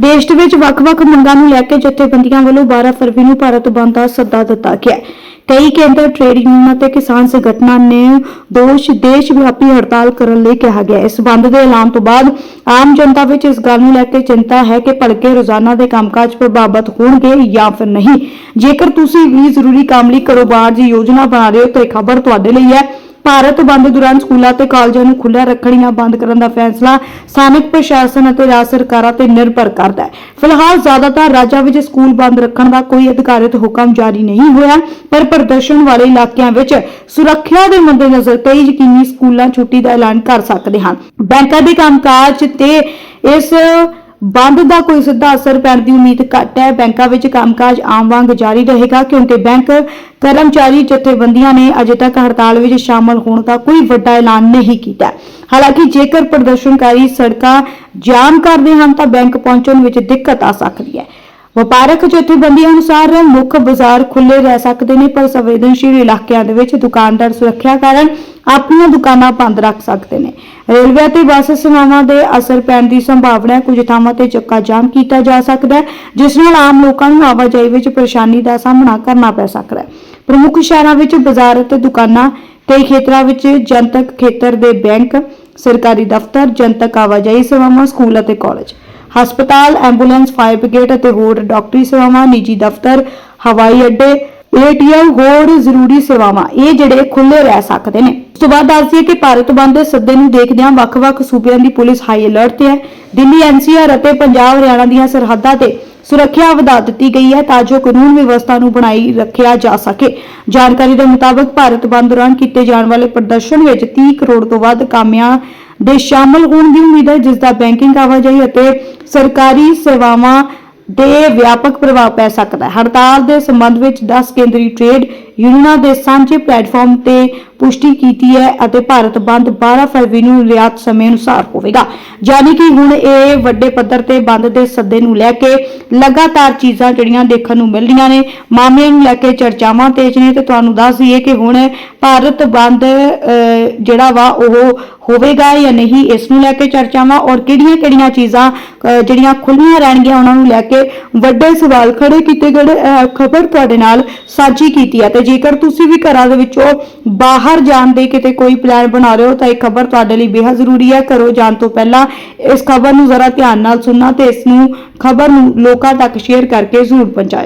ਦੇਸ਼ ਦੇ ਵਿੱਚ ਵੱਖ-ਵੱਖ ਮੰਗਾਂ ਨੂੰ ਲੈ ਕੇ ਜਥੇਬੰਦੀਆਂ ਵੱਲੋਂ 12 ਫਰਵਰੀ ਨੂੰ ਭਾਰਤ ਬੰਦ ਦਾ ਸੱਦਾ ਦਿੱਤਾ ਗਿਆ ਹੈ। ਕਈ ਕੇਂਦਰ ਟ੍ਰੇਡ ਯੂਨੀਅਨਾਂ ਤੇ ਕਿਸਾਨ ਸੰਗਠਨਾਂ ਨੇ ਦੋਸ਼ ਦੇਸ਼ ਵਿਆਪੀ ਹੜਤਾਲ ਕਰਨ ਲਈ ਕਿਹਾ ਗਿਆ ਇਸ ਬੰਦ ਦੇ ਐਲਾਨ ਤੋਂ ਬਾਅਦ ਆਮ ਜਨਤਾ ਵਿੱਚ ਇਸ ਗੱਲ ਨੂੰ ਲੈ ਕੇ ਚਿੰਤਾ ਹੈ ਕਿ ਭਲਕੇ ਰੋਜ਼ਾਨਾ ਦੇ ਕੰਮਕਾਜ ਪ੍ਰਭਾਵਿਤ ਹੋਣਗੇ ਜਾਂ ਫਿਰ ਨਹੀਂ। ਜੇਕਰ ਤੁਸੀਂ ਵੀ ਜ਼ਰੂਰੀ ਕੰਮ ਲਈ ਕਾਰੋਬਾਰ ਦੀ ਯੋਜਨਾ ਬਣਾ ਰਹੇ ਹੋ ਤਾਂ ਇਹ ਖਬਰ ਤੁਹਾਡੇ ਲਈ ਹੈ। ਭਾਰਤ ਬੰਦ ਦੌਰਾਨ ਸਕੂਲਾਂ ਤੇ ਕਾਲਜਾਂ ਨੂੰ ਖੁੱਲ੍ਹਾ ਰੱਖਣ ਜਾਂ ਬੰਦ ਕਰਨ ਦਾ ਫੈਸਲਾ ਸਥਾਨਕ ਪ੍ਰਸ਼ਾਸਨ ਅਤੇ ਰਾਜ ਸਰਕਾਰਾਂ ਤੇ ਨਿਰਭਰ ਕਰਦਾ ਹੈ। ਫਿਲਹਾਲ ਜ਼ਿਆਦਾਤਰ ਰਾਜਾਂ ਵਿੱਚ ਸਕੂਲ ਬੰਦ ਰੱਖਣ ਦਾ ਕੋਈ ਅਧਿਕਾਰਿਤ ਹੁਕਮ ਜਾਰੀ ਨਹੀਂ ਹੋਇਆ, ਪਰ ਪ੍ਰਦਰਸ਼ਨ ਵਾਲੇ ਇਲਾਕਿਆਂ ਵਿੱਚ ਸੁਰੱਖਿਆ ਦੇ ਮੱਦੇਨਜ਼ਰ ਕਈ ਯਕੀਨੀ ਸਕੂਲਾਂ ਛੁੱਟੀ ਦਾ ਐਲਾਨ ਕਰ ਸਕਦੇ ਹਨ। ਬੈਂਕਾਂ ਦੇ ਕੰਮਕਾਜ ਤੇ ਇਸ ਬੰਦ ਦਾ ਕੋਈ ਸਿੱਧਾ ਅਸਰ ਪੈਣ ਦੀ ਉਮੀਦ ਘੱਟ ਹੈ। ਬੈਂਕਾਂ ਵਿੱਚ ਕੰਮਕਾਜ ਆਮ ਵਾਂਗ ਜਾਰੀ ਰਹੇਗਾ ਕਿਉਂਕਿ ਬੈਂਕ ਕਰਮਚਾਰੀ ਜਥੇਬੰਦੀਆਂ ਨੇ ਅਜੇ ਤੱਕ ਹੜਤਾਲ ਵਿੱਚ ਸ਼ਾਮਲ ਹੋਣ ਦਾ ਕੋਈ ਵੱਡਾ ਐਲਾਨ ਨਹੀਂ ਕੀਤਾ। ਹਾਲਾਂਕਿ ਜੇਕਰ ਪ੍ਰਦਰਸ਼ਨਕਾਰੀ ਸੜਕਾਂ ਜਾਮ ਕਰਦੇ ਹਨ ਤਾਂ ਬੈਂਕ ਪਹੁੰਚਣ ਵਿੱਚ ਦਿੱਕਤ ਆ ਸਕਦੀ ਹੈ। ਵਪਾਰਕ ਜਥੇਬੰਦੀਆਂ ਅਨੁਸਾਰ ਮੁੱਖ ਬਾਜ਼ਾਰ ਖੁੱਲੇ ਰਹਿ ਸਕਦੇ ਨੇ, ਪਰ ਸੰਵੇਦਨਸ਼ੀਲ ਇਲਾਕਿਆਂ ਦੇ ਵਿੱਚ ਦੁਕਾਨਦਾਰ ਸੁਰੱਖਿਆ ਕਾਰਨ ਆਪਣੀਆਂ ਦੁਕਾਨਾਂ ਬੰਦ ਰੱਖ ਸਕਦੇ ਨੇ। ਰੇਲਵੇ ਅਤੇ ਬੱਸ ਸੇਵਾਵਾਂ ਦੇ ਅਸਰ ਪੈਣ ਦੀ ਸੰਭਾਵਨਾ ਹੈ ਕੁਝ ਥਾਵਾਂ ਤੇ ਚੱਕਾ ਜਾਮ ਕੀਤਾ ਜਾ ਸਕਦਾ ਹੈ, ਜਿਸ ਨਾਲ ਆਮ ਲੋਕਾਂ ਨੂੰ ਆਵਾਜਾਈ ਵਿੱਚ ਪਰੇਸ਼ਾਨੀ ਦਾ ਸਾਹਮਣਾ ਕਰਨਾ ਪੈ ਸਕਦਾ ਹੈ। ਪ੍ਰਮੁੱਖ ਸ਼ਹਿਰਾਂ ਵਿੱਚ ਬਾਜ਼ਾਰ ਅਤੇ ਦੁਕਾਨਾਂ ਕਈ ਖੇਤਰਾਂ ਵਿੱਚ ਜਨਤਕ ਖੇਤਰ ਦੇ ਬੈਂਕ, ਸਰਕਾਰੀ ਦਫ਼ਤਰ, ਜਨਤਕ ਆਵਾਜਾਈ ਸੇਵਾਵਾਂ, ਸਕੂਲ ਅਤੇ ਕਾਲਜ। ਹਸਪਤਾਲ, ਐਂਬੂਲੈਂਸ, ਫਾਇਰ ਬ੍ਰਿਗੇਡ ਅਤੇ ਹੋਰ ਡਾਕਟਰੀ ਸੇਵਾਵਾਂ, ਨਿੱਜੀ ਦਫ਼ਤਰ, ਹਵਾਈ ਅੱਡੇ, ਏਟੀਐਮ, ਹੋਰ ਜ਼ਰੂਰੀ ਸੇਵਾਵਾਂ, ਇਹ ਜਿਹੜੇ ਖੁੱਲੇ ਰਹਿ ਸਕਦੇ ਨੇ। ਉਸ ਤੋਂ ਬਾਅਦ ਦੱਸ ਕਿ ਭਾਰਤ ਬੰਦ ਦੇ ਸੱਦੇ ਨੂੰ ਦੇਖਦਿਆਂ ਵੱਖ-ਵੱਖ ਸੂਬਿਆਂ ਦੀ ਪੁਲਿਸ ਹਾਈ ਅਲਰਟ ਤੇ ਹੈ। ਦਿੱਲੀ ਐਨਸੀਆਰ ਅਤੇ ਪੰਜਾਬ ਹਰਿਆਣਾ ਦੀਆਂ ਸਰਹੱਦਾਂ ਤੇ ਸੁਰੱਖਿਆ ਵਧਾ ਦਿੱਤੀ ਗਈ ਹੈ ਤਾਂ ਜੋ ਕਾਨੂੰਨ ਵਿਵਸਥਾ ਨੂੰ ਬਣਾਈ ਰੱਖਿਆ ਜਾ ਸਕੇ। ਜਾਣਕਾਰੀ ਦੇ ਮੁਤਾਬਕ ਭਾਰਤ ਬੰਦ ਦੌਰਾਨ ਕੀਤੇ ਜਾਣ ਵਾਲੇ ਪ੍ਰਦਰਸ਼ਨ ਵਿੱਚ 30 ਕਰੋੜ ਤੋਂ ਵੱਧ ਕਾਮਿਆਂ ਦੇ ਸ਼ਾਮਲ ਹੋਣ ਦੀ ਉਮੀਦ ਹੈ, ਜਿਸ ਦਾ ਬੈਂਕਿੰਗ ਆਵਾਜਾਈ ਅਤੇ ਸਰਕਾਰੀ ਸੇਵਾਵਾਂ ਦੇ ਵਿਆਪਕ ਪ੍ਰਭਾਵ ਪੈ ਸਕਦਾ ਹੈ। ਹੜਤਾਲ ਦੇ ਸੰਬੰਧ ਵਿੱਚ 10 ਕੇਂਦਰੀ ਟ੍ਰੇਡ ਯੂਨੀਅਨਾਂ ਦੇ ਸਾਂਝੇ ਪਲੇਟਫਾਰਮ ਤੇ ਪੁਸ਼ਟੀ ਕੀਤੀ ਹੈ ਅਤੇ ਭਾਰਤ ਬੰਦ 12 ਫਰਵਰੀ ਨੂੰ ਰਿਆਤ ਸਮੇਂ ਅਨੁਸਾਰ ਹੋਵੇਗਾ। ਯਾਨੀ ਕਿ ਹੁਣ ਇਹ ਵੱਡੇ ਪੱਧਰ ਤੇ ਬੰਦ ਦੇ ਸੱਦੇ ਨੂੰ ਲੈ ਕੇ ਲਗਾਤਾਰ ਚੀਜ਼ਾਂ ਜਿਹੜੀਆਂ ਦੇਖਣ ਨੂੰ ਮਿਲ ਰਹੀਆਂ ਨੇ ਮਾਮਲੇ ਨੂੰ ਲੈ ਕੇ ਚਰਚਾਵਾਂ ਤੇਜ਼ ਨੇ ਤੇ ਤੁਹਾਨੂੰ ਦੱਸ ਦਈਏ ਕਿ ਹੁਣ ਭਾਰਤ ਬੰਦ ਅਹ, ਜਿਹੜਾ ਵਾ ਉਹ ਹੋਵੇਗਾ ਜਾਂ ਨਹੀਂ ਇਸ ਨੂੰ ਲੈ ਕੇ ਚਰਚਾਵਾਂ ਔਰ ਕਿਹੜੀਆਂ-ਕਿਹੜੀਆਂ ਚੀਜ਼ਾਂ ਜਿਹੜੀਆਂ ਖੁੱਲੀਆਂ ਰਹਿਣਗੀਆਂ, ਉਹਨਾਂ ਨੂੰ ਲੈ ਕੇ ਵੱਡੇ ਸਵਾਲ ਖੜੇ ਕੀਤੇ ਗਏ ਖਬਰ ਤੁਹਾਡੇ ਨਾਲ ਸਾਂਝੀ ਕੀਤੀ ਹੈ। ਤੇ ਜੇਕਰ ਤੁਸੀਂ ਵੀ ਘਰਾਂ ਦੇ ਵਿੱਚੋਂ ਬਾਹਰ ਜਾਣ ਦੇ ਕਿਤੇ ਕੋਈ ਪਲਾਨ ਬਣਾ ਰਹੇ ਹੋ, ਤਾਂ ਇਹ ਖਬਰ ਤੁਹਾਡੇ ਲਈ ਬੇਹੱਦ ਜ਼ਰੂਰੀ ਹੈ। ਘਰੋਂ ਜਾਣ ਤੋਂ ਪਹਿਲਾਂ ਇਸ ਖਬਰ ਨੂੰ ਜ਼ਰਾ ਧਿਆਨ ਨਾਲ ਸੁਣਨਾ ਤੇ ਇਸ ਨੂੰ ਖਬਰ ਨੂੰ ਲੋਕਾਂ ਤੱਕ ਸ਼ੇਅਰ ਕਰਕੇ ਜ਼ਰੂਰ ਪਹੁੰਚਾਓ